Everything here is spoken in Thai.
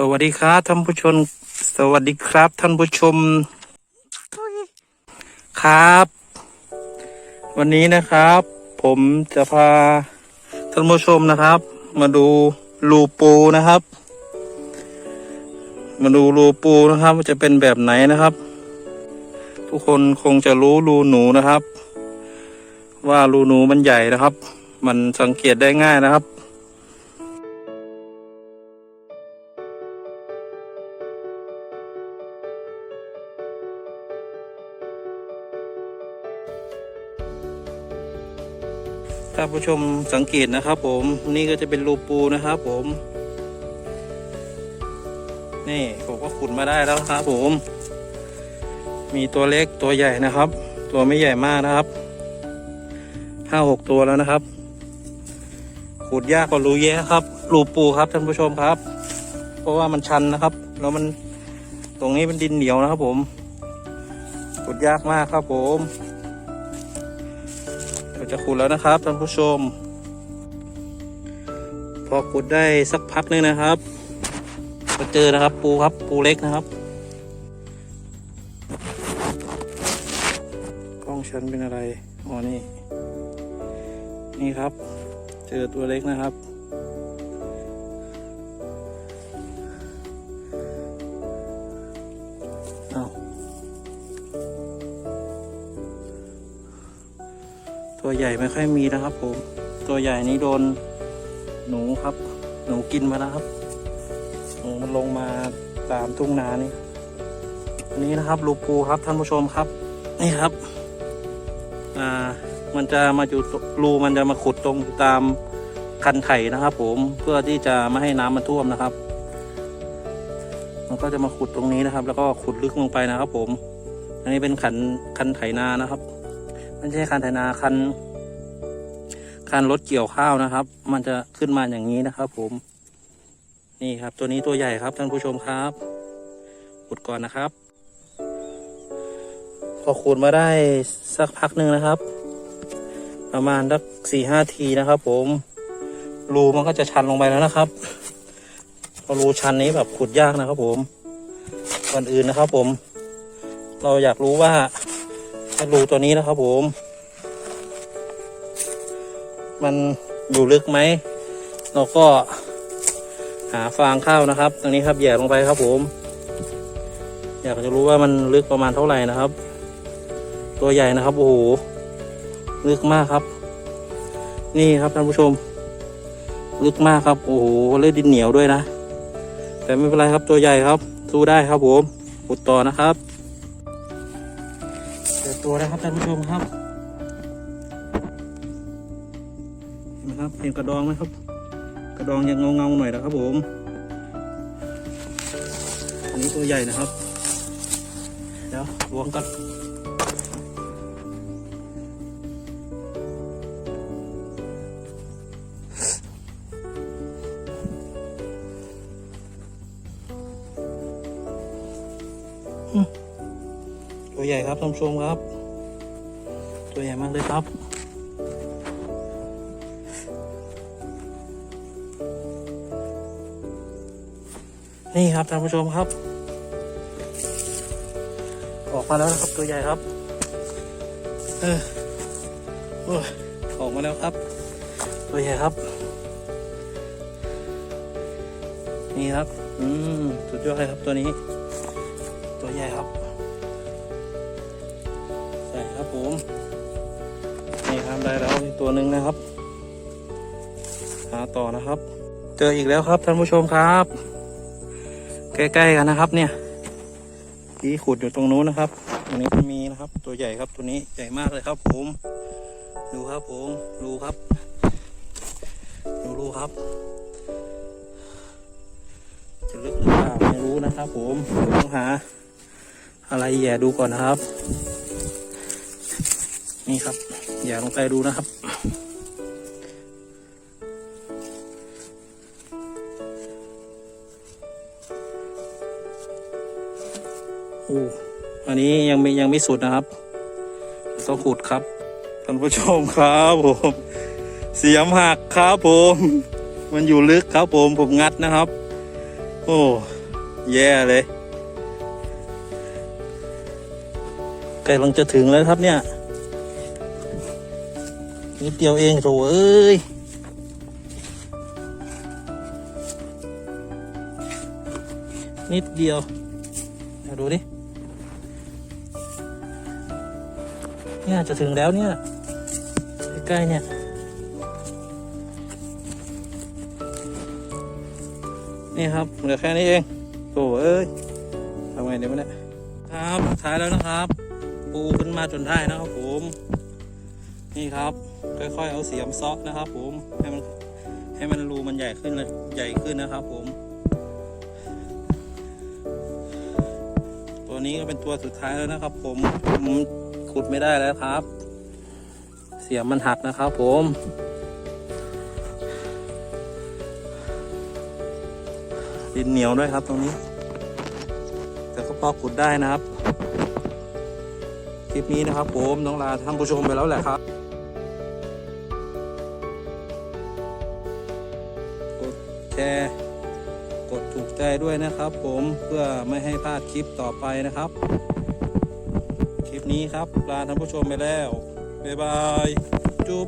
สวัสดีครับท่านผู้ชม สวัสดีครับ ท่านผู้ชม ครับ วันนี้นะครับ ผมจะพาท่านผู้ชมนะครับ มาดูรูปูนะครับ มาดูรูปูนะครับว่าจะเป็นแบบไหนนะครับ ทุกคนคงจะรู้รูหนูนะครับ ว่ารูหนูมันใหญ่นะครับ มันสังเกตได้ง่ายนะครับ ถ้าผู้ชมสังเกตนะครับ ผมนี่ก็จะเป็นรูปูนะครับ ผม นี่ผมก็ขุดมาได้แล้วครับ ผม มีตัวเล็กตัวใหญ่นะครับ ตัวไม่ใหญ่มากนะครับห้าหกตัวแล้วนะครับ ขุดยากกว่ารูแย่ครับ รูปูครับท่านผู้ชมครับ เพราะว่ามันชันนะครับ แล้วมันตรงนี้เป็นดินเหนียวนะครับ ผมขุดยากมากครับผม จะขุดแล้วนะครับท่านผู้ชม พอขุดได้สักพักหนึงนะครับก็เจอนะครับปูครับปูเล็กนะครับกล้องฉันเป็นอะไรอ๋อนี่นี่ครับ เจอตัวเล็กนะครับ ตัวใหญ่ไม่ค่อยมีนะครับ ผม ตัวใหญ่นี้โดนหนูครับ หนูกินมาแล้วครับหนูมันลงมาตามทุ่งนานี่นี่นะครับลูกปูครับท่านผู้ชมครับ นี่ครับ อ่า มันจะมาอยู่รูมันจะมาขุดตรงตามคันไถนะครับ ผมเพื่อที่จะไม่ให้น้ำมันท่วมนะครับ มันก็จะมาขุดตรงนี้นะครับ แล้วก็ขุดลึกลงไปนะครับ ผม อันนี้เป็นขันคันไถนานะครับ ไม่ใช่คันไถนาคันคันรถเกี่ยวข้าวนะครับ มันจะขึ้นมาอย่างนี้นะครับ ผม นี่ครับ ตัวนี้ตัวใหญ่ครับท่านผู้ชมครับขุดก่อนนะครับ พอขุดมาได้สักพักหนึ่งนะครับ ประมาณสักสี่ห้าทีนะครับ ผมรูมันก็จะชันลงไปแล้วนะครับพอรูชันนี้แบบขุดยากนะครับ ผมก่อนอื่นนะครับ ผม เราอยากรู้ว่า ถ้ารูตัวนี้นะครับผม มันอยู่ลึกไหม เราก็หาฟางข้าวนะครับ ตรงนี้ครับแย่ลงไปครับผม อยากจะรู้ว่ามันลึกประมาณเท่าไหร่นะครับ ตัวใหญ่นะครับโอ้โหลึกมากครับ นี่ครับท่านผู้ชม ลึกมากครับโอ้โหเล่ดินเหนียวด้วยนะ แต่ไม่เป็นไรครับตัวใหญ่ครับสู้ได้ครับผมขุดต่อนะครับ ตัวแล้วครับท่านผู้ชมครับเห็นไหมครับเห็นกระดองไหมครับ กระดองยังเงาเงาๆหน่อยนะครับผมอันนี้ตัวใหญ่นะครับเดี๋ยวล้วงกันอืมตัวใหญ่ครับท่านผู้ชมครับ ตัวใหญ่มากเลยครับ นี่ครับท่านผู้ชมครับ ออกมาแล้วนะครับตัวใหญ่ครับ เออโอ้ออกมาแล้วครับ ตัวใหญ่ครับ นี่ครับ อืมสุดยอดเลยครับตัวนี้ ตัวใหญ่ครับใส่ครับผม นี่ครับได้แล้วอีกตัวหนึ่งนะครับ หาต่อนะครับ เจออีกแล้วครับท่านผู้ชมครับ ใกล้ๆกันนะครับ เนี่ยที่ขุดอยู่ตรงนู้นนะครับตรงนี้ก็มีนะครับ ตัวใหญ่ครับตัวนี้ใหญ่มากเลยครับผมดูครับผมดูครับดูรูครับ จะลึกหรือเปล่าไม่รู้นะครับ ผมเดี๋ยวต้องหา อะไรแย่ดูก่อนนะครับ นี่ครับแย่ลงไปดูนะครับ โอ้อันนี้ยังไม่ยังไม่สุดนะครับต้องขุดครับท่านผู้ชมครับผมเสียมหักครับผม มันอยู่ลึกครับผมผมงัดนะครับ โอ้แย่เลยใกล้ลังจะถึงแล้วครับเนี่ย นิดเดียวเองโถเอ้ยนิดเดียวมาดูดิเนี่ยจะถึงแล้วเนี่ยใกล้ๆเนี่ยนี่ครับเหลือแค่นี้เองโถเอ้ยทำไงเดี๋ยวเนี่ยครับท้ายแล้วนะครับ ปูขึ้นมาจนได้นะครับผม นี่ครับ ค่อยๆ เอาเสียมซาะนะครับผมให้มันให้มันรูมันใหญ่ขึ้นเลยใหญ่ขึ้นนะครับผม ตัวนี้ก็เป็นตัวสุดท้ายแล้วนะครับ ผมผมขุดไม่ได้แล้วครับ เสียมมันหักนะครับ ผมดินเหนียวด้วยครับตรงนี้ แต่ก็พอขุดได้นะครับ คลิปนี้นะครับผมต้องลาท่านผู้ชมไปแล้วแหละครับ ชร์ กดถูกใจด้วยนะครับ ผมเพื่อไม่ให้พลาดคลิปต่อไปนะครับ คลิปนี้ครับลาท่านผู้ชมไปแล้ว บ๊ายบาย จุ๊บ